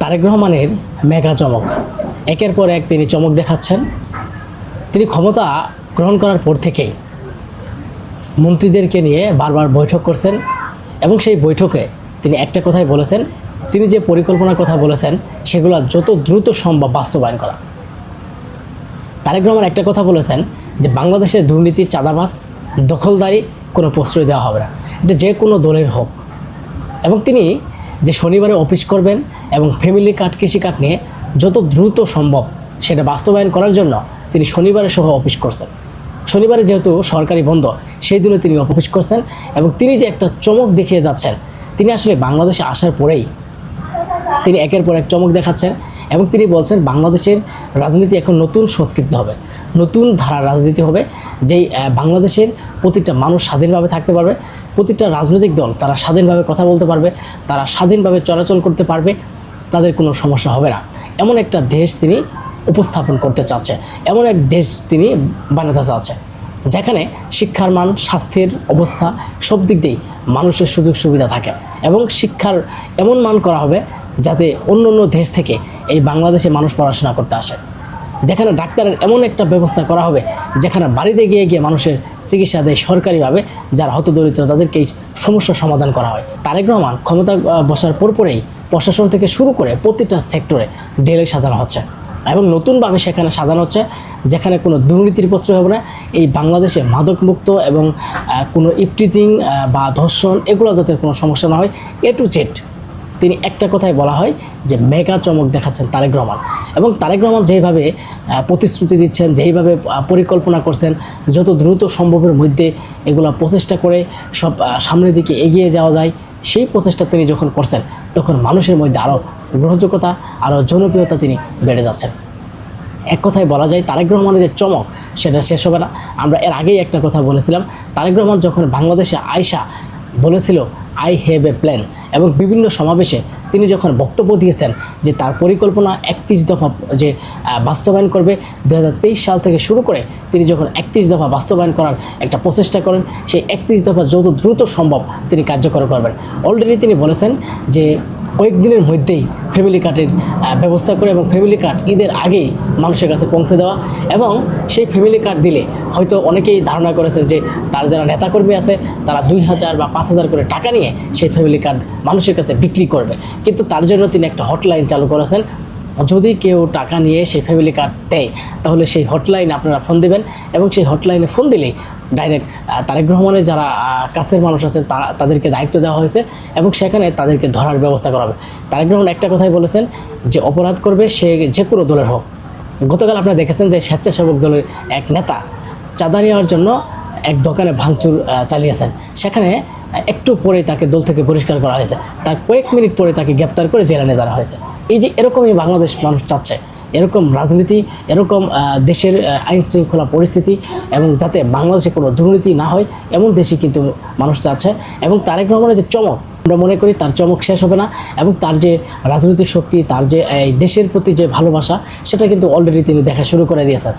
তারেক রহমানের মেগা চমক। একের পর এক তিনি চমক দেখাচ্ছেন। তিনি ক্ষমতা গ্রহণ করার পর থেকেই মন্ত্রীদেরকে নিয়ে বারবার বৈঠক করছেন এবং সেই বৈঠকে তিনি একটা কথাই বলেছেন, তিনি যে পরিকল্পনার কথা বলেছেন, সেগুলো যত দ্রুত সম্ভব বাস্তবায়ন করা। তারেক রহমান একটা কথা বলেছেন যে, বাংলাদেশের দুর্নীতি চাঁদাবাস দখলদারি, কোনো প্রশ্রয় দেওয়া হবে না। এটা যে কোনো দলের হোক। এবং তিনি যে শনিবারে অফিস করবেন এবং ফ্যামিলি কার্ড কৃষি কার্ড নিয়ে যত দ্রুত সম্ভব সেটা বাস্তবায়ন করার জন্য তিনি শনিবারে সহ অফিস করছেন। শনিবারে যেহেতু সরকারি বন্ধ, সেই দিনে তিনি অফিস করছেন এবং তিনি যে একটা চমক দেখিয়ে যাচ্ছেন, তিনি আসলে বাংলাদেশে আসার পরেই তিনি একের পর এক চমক দেখাচ্ছেন এবং তিনি বলছেন বাংলাদেশের রাজনীতি এখন নতুন সংস্কৃতি হবে, নতুন ধারার রাজনীতি হবে, যেই বাংলাদেশের প্রতিটা মানুষ স্বাধীনভাবে থাকতে পারবে, প্রতিটা রাজনৈতিক দল তারা স্বাধীনভাবে কথা বলতে পারবে, তারা স্বাধীনভাবে চলাচল করতে পারবে তাদের কোনো সমস্যা হবে না। এমন একটা দেশ তিনি উপস্থাপন করতে চাচ্ছে। এমন এক দেশ তিনি বানাতে চাচ্ছে, যেখানে শিক্ষার মান, স্বাস্থ্যের অবস্থা সব দিক দিয়েই মানুষের সুযোগ সুবিধা থাকে এবং শিক্ষার এমন মান করা হবে যাতে অন্য অন্য দেশ থেকে এই বাংলাদেশে মানুষ পড়াশোনা করতে আসে। যেখানে ডাক্তারের এমন একটা ব্যবস্থা করা হবে, যেখানে বাড়িতে গিয়ে গিয়ে মানুষের চিকিৎসা দেয় সরকারিভাবে, যারা হতদরিদ্র তাদেরকে এই সমস্যার সমাধান করা হয়। তারেক রহমান ক্ষমতা বসার পরপরেই প্রশাসন থেকে শুরু করে প্রতিটা সেক্টরে ডেলে সাজানো হচ্ছে। এবং নতুনভাবে সেখানে সাজানো হচ্ছে, যেখানে কোনো দুর্নীতির প্রশ্রয় হবে না। এই বাংলাদেশে মাদকমুক্ত এবং কোনো ইপটিজিং বা ধর্ষণ এগুলো যাতে কোনো সমস্যা না হয়, এ টু জেড। তিনি একটা কথাই বলা হয় যে মেগা চমক দেখাচ্ছেন তারেক রহমান। এবং তারেক রহমান যেইভাবে প্রতিশ্রুতি দিচ্ছেন, যেইভাবে পরিকল্পনা করছেন, যত দ্রুত সম্ভবের মধ্যে এগুলো প্রচেষ্টা করে সব সামনের দিকে এগিয়ে যাওয়া যায়, সেই প্রচেষ্টা তিনি যখন করছেন, তখন মানুষের মধ্যে আরও গ্রহণযোগ্যতা আরও জনপ্রিয়তা তিনি বেড়ে যাচ্ছেন। এক কথায় বলা যায়, তারেক রহমানের যে চমক, সেটা শেষ হবে না। আমরা এর আগেই একটা কথা বলেছিলাম, তারেক রহমান যখন বাংলাদেশে আয়সা বলেছিল আই হ্যাভ এ প্ল্যান এবং বিভিন্ন সমাবেশে তিনি যখন বক্তব্য দিয়েছেন যে তার পরিকল্পনা একত্রিশ দফা, যে বাস্তবায়ন করবে দু হাজার তেইশ সাল থেকে শুরু করে তিনি যখন একত্রিশ দফা বাস্তবায়ন করার একটা প্রচেষ্টা করেন, সেই একত্রিশ দফা যত দ্রুত সম্ভব তিনি কার্যকর করবেন। অলরেডি তিনি বলেছেন যে, কয়েকদিনের মধ্যেই ফ্যামিলি কার্ডের ব্যবস্থা করে এবং ফ্যামিলি কার্ড ঈদের আগেই মানুষের কাছে পৌঁছে দেওয়া এবং সেই ফ্যামিলি কার্ড দিলে হয়তো অনেকেই ধারণা করেছে যে তার যারা নেতাকর্মী আছে, তারা দুই হাজার বা পাঁচ হাজার করে টাকা নিয়ে সেই ফ্যামিলি কার্ড মানুষের কাছে বিক্রি করবে। কিন্তু তার জন্য তিনি একটা হটলাইন চালু করেছেন। যদি কেউ টাকা নিয়ে সেই ফ্যামিলি কার্ড দেয়, তাহলে সেই হটলাইনে আপনারা ফোন দিবেন এবং সেই হটলাইনে ফোন দিলেই ডাইরেক্ট তারেক রহমানের যারা কাছের মানুষ আছেন, তারা, তাদেরকে দায়িত্ব দেওয়া হয়েছে এবং সেখানে তাদেরকে ধরার ব্যবস্থা করা হবে। তারেক রহমান একটা কথাই বলেছেন যে অপরাধ করবে সে যে কোনো দলের হোক। গতকাল আপনারা দেখেছেন যে স্বেচ্ছাসেবক দলের এক নেতা চাঁদা নেওয়ার জন্য এক দোকানে ভাঙচুর চালিয়েছেন। সেখানে একটু পরে তাকে দল থেকে পরিষ্কার করা হয়েছে। তার কয়েক মিনিট পরে তাকে গ্রেপ্তার করে জেলে নিয়ে যাওয়া হয়েছে। এই যে এরকমই বাংলাদেশ মানুষ চাচ্ছে, এরকম রাজনীতি, এরকম দেশের আইন শৃঙ্খলা পরিস্থিতি এবং যাতে বাংলাদেশে কোনো দুর্নীতি না হয়, এমন দেশে কিন্তু মানুষ চাচ্ছে। এবং তারেক রহমানের যে চমক, আমরা মনে করি তার চমক শেষ হবে না এবং তার যে রাজনৈতিক শক্তি, তার যে দেশের প্রতি যে ভালোবাসা, সেটা কিন্তু অলরেডি তিনি দেখা শুরু করে দিয়েছেন।